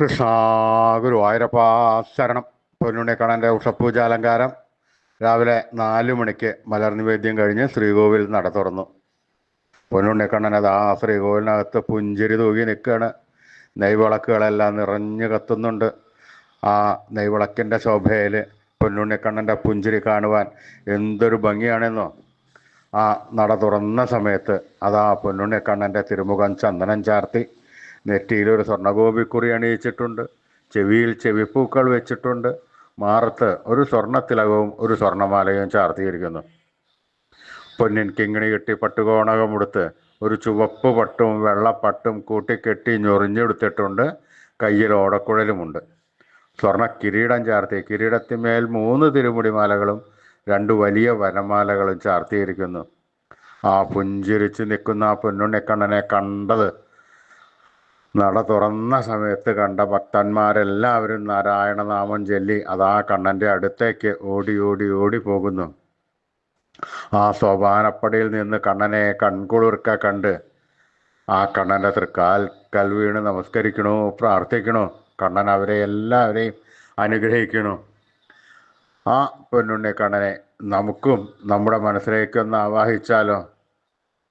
കൃഷ്ണ ഗുരുവായൂരപ്പ ശരണം. പൊന്നുണ്ണിക്കണ്ണന്റെ ഉഷപ്പൂജാലങ്കാരം രാവിലെ നാല് മണിക്ക് മലർ നിവേദ്യം കഴിഞ്ഞ് ശ്രീകോവിൽ നട തുറന്നു. പൊന്നുണ്ണിക്കണ്ണൻ അതാ ശ്രീകോവിലിനകത്ത് പുഞ്ചിരി തൂകി നിൽക്കുകയാണ്. നെയ്വിളക്കുകളെല്ലാം നിറഞ്ഞു കത്തുന്നുണ്ട്. ആ നെയ്വിളക്കിന്റെ ശോഭയിൽ പൊന്നുണ്ണിക്കണ്ണന്റെ പുഞ്ചിരി കാണുവാൻ എന്തൊരു ഭംഗിയാണെന്നോ. ആ നട തുറന്ന സമയത്ത് അതാ പൊന്നുണ്ണിക്കണ്ണന്റെ തിരുമുഖം ചന്ദനം ചാർത്തി. നെറ്റിയിൽ ഒരു സ്വർണഗോപിക്കുറി അണിയിച്ചിട്ടുണ്ട്. ചെവിയിൽ ചെവിപ്പൂക്കൾ വെച്ചിട്ടുണ്ട്. മാറത്ത് ഒരു സ്വർണത്തിലകവും ഒരു സ്വർണമാലയും ചാർത്തിയിരിക്കുന്നു. പൊന്നിൻ കിങ്ങിണി കെട്ടി പട്ടുകോണകമുടുത്ത് ഒരു ചുവപ്പ് പട്ടും വെള്ളപ്പട്ടും കൂട്ടിക്കെട്ടി ഞൊറിഞ്ഞെടുത്തിട്ടുണ്ട്. കയ്യിൽ ഓടക്കുഴലുമുണ്ട്. സ്വർണ കിരീടം ചാർത്തി കിരീടത്തിന്മേൽ മൂന്ന് തിരുമുടിമാലകളും രണ്ട് വലിയ വനമാലകളും ചാർത്തിയിരിക്കുന്നു. ആ പുഞ്ചിരിച്ച് നിൽക്കുന്ന ആ പൊന്നുണ്ണിക്കണ്ണനെ കണ്ടത് നട തുറന്ന സമയത്ത് കണ്ട ഭക്തന്മാരെല്ലാവരും നാരായണ നാമം ചൊല്ലി അതാ കണ്ണന്റെ അടുത്തേക്ക് ഓടി ഓടി ഓടി പോകുന്നു. ആ സോപാനപ്പടിയിൽ നിന്ന് കണ്ണനെ കൺകുളിർക്ക കണ്ട് ആ കണ്ണന്റെ തൃക്കാൽ കൽ വീണ് നമസ്കരിക്കണു പ്രാർത്ഥിക്കണു. കണ്ണൻ അവരെ എല്ലാവരെയും അനുഗ്രഹിക്കണു. ആ പൊന്നുണ്ണി കണ്ണനെ നമുക്കും നമ്മുടെ മനസ്സിലേക്കൊന്ന് ആവാഹിച്ചാലോ?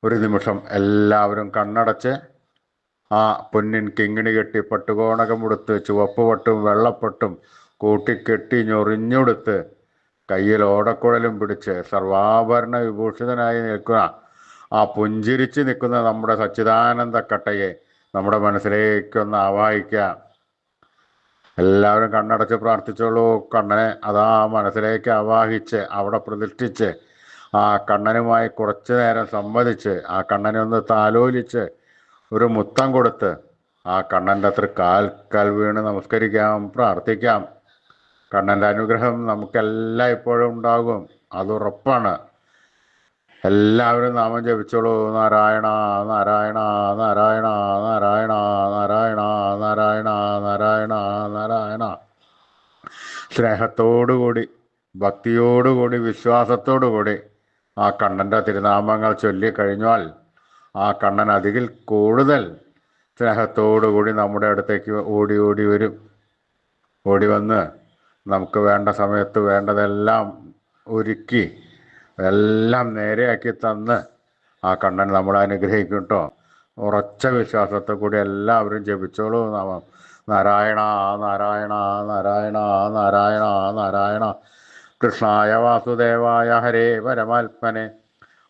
ഒരു നിമിഷം എല്ലാവരും കണ്ണടച്ച് ആ പൊന്നിൻ കിങ്ങിണി കെട്ടി പട്ടുകോണകമുടുത്ത് ചുവപ്പ് പട്ടും വെള്ളപ്പട്ടും കൂട്ടിക്കെട്ടി ഞൊറിഞ്ഞുടുത്ത് കയ്യിൽ ഓടക്കുഴലും പിടിച്ച് സർവാഭരണ വിഭൂഷിതനായി നിൽക്കുക. ആ പുഞ്ചിരിച്ച് നിൽക്കുന്ന നമ്മുടെ സച്ചിദാനന്ദ കട്ടയെ നമ്മുടെ മനസ്സിലേക്കൊന്ന് ആവാഹിക്കാം എല്ലാവരും കണ്ണടച്ച് പ്രാർത്ഥിച്ചോളൂ. കണ്ണനെ അതാ മനസ്സിലേക്ക് ആവാഹിച്ച് അവിടെ പ്രതിഷ്ഠിച്ച് ആ കണ്ണനുമായി കുറച്ചു നേരം സംവദിച്ച് ആ കണ്ണനെ ഒന്ന് താലോലിച്ച് ഒരു മുത്തം കൊടുത്ത് ആ കണ്ണന്റെ അത്ര കാൽ കാൽ വീണ് നമസ്കരിക്കാം പ്രാർത്ഥിക്കാം. കണ്ണന്റെ അനുഗ്രഹം നമുക്കെല്ലാം ഇപ്പോഴും ഉണ്ടാകും. അത് ഉറപ്പാണ്. എല്ലാവരും നാമം ജപിച്ചോളൂ. നാരായണ നാരായണ നാരായണ നാരായണ നാരായണ നാരായണ നാരായണ നാരായണ. സ്നേഹത്തോടുകൂടി ഭക്തിയോടുകൂടി വിശ്വാസത്തോടുകൂടി ആ കണ്ണന്റെ തിരുനാമങ്ങൾ ചൊല്ലിക്കഴിഞ്ഞാൽ ആ കണ്ണൻ അതിൽ കൂടുതൽ സ്നേഹത്തോടുകൂടി നമ്മുടെ അടുത്തേക്ക് ഓടി ഓടി വരും. ഓടി വന്ന് നമുക്ക് വേണ്ട സമയത്ത് വേണ്ടതെല്ലാം ഒരുക്കി എല്ലാം നേരെയാക്കി തന്ന് ആ കണ്ണൻ നമ്മളെ അനുഗ്രഹിക്കും കേട്ടോ ഉറച്ച വിശ്വാസത്തെ കൂടി എല്ലാവരും ജപിച്ചോളൂ നാമം. നാരായണ നാരായണ നാരായണ നാരായണ നാരായണ. കൃഷ്ണായ വാസുദേവായ ഹരേ പരമാത്മനെ.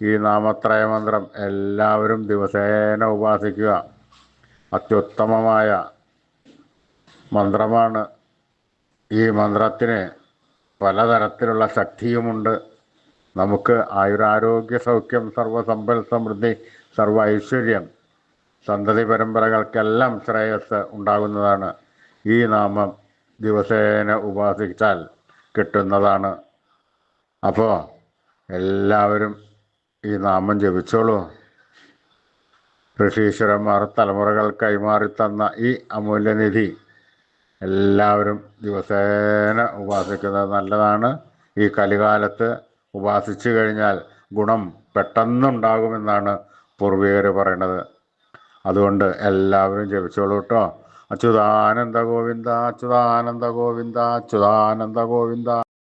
ഈ നാമത്രയ മന്ത്രം എല്ലാവരും ദിവസേന ഉപാസിക്കുക. അത്യുത്തമമായ മന്ത്രമാണ്. ഈ മന്ത്രത്തിന് പലതരത്തിലുള്ള ശക്തിയുമുണ്ട്. നമുക്ക് ആയുരാരോഗ്യ സൗഖ്യം സർവസമ്പൽ സമൃദ്ധി സർവ ഐശ്വര്യം സന്തതി പരമ്പരകൾക്കെല്ലാം ശ്രേയസ് ഉണ്ടാകുന്നതാണ്. ഈ നാമം ദിവസേന ഉപാസിച്ചാൽ കിട്ടുന്നതാണ്. അപ്പോൾ എല്ലാവരും ഈ നാമം ജപിച്ചോളൂ. ഋഷീശ്വരന്മാർ തലമുറകൾ കൈമാറി തന്ന ഈ അമൂല്യനിധി എല്ലാവരും ദിവസേന ഉപാസിക്കുന്നത് നല്ലതാണ്. ഈ കലികാലത്ത് ഉപാസിച്ചു കഴിഞ്ഞാൽ ഗുണം പെട്ടെന്നുണ്ടാകുമെന്നാണ് പൂർവികർ പറയണത്. അതുകൊണ്ട് എല്ലാവരും ജപിച്ചോളൂ കേട്ടോ. അച്യുതാനന്ദ ഗോവിന്ദ അച്യുതാനന്ദ ഗോവിന്ദ അച്യുതാനന്ദ ഗോവിന്ദ.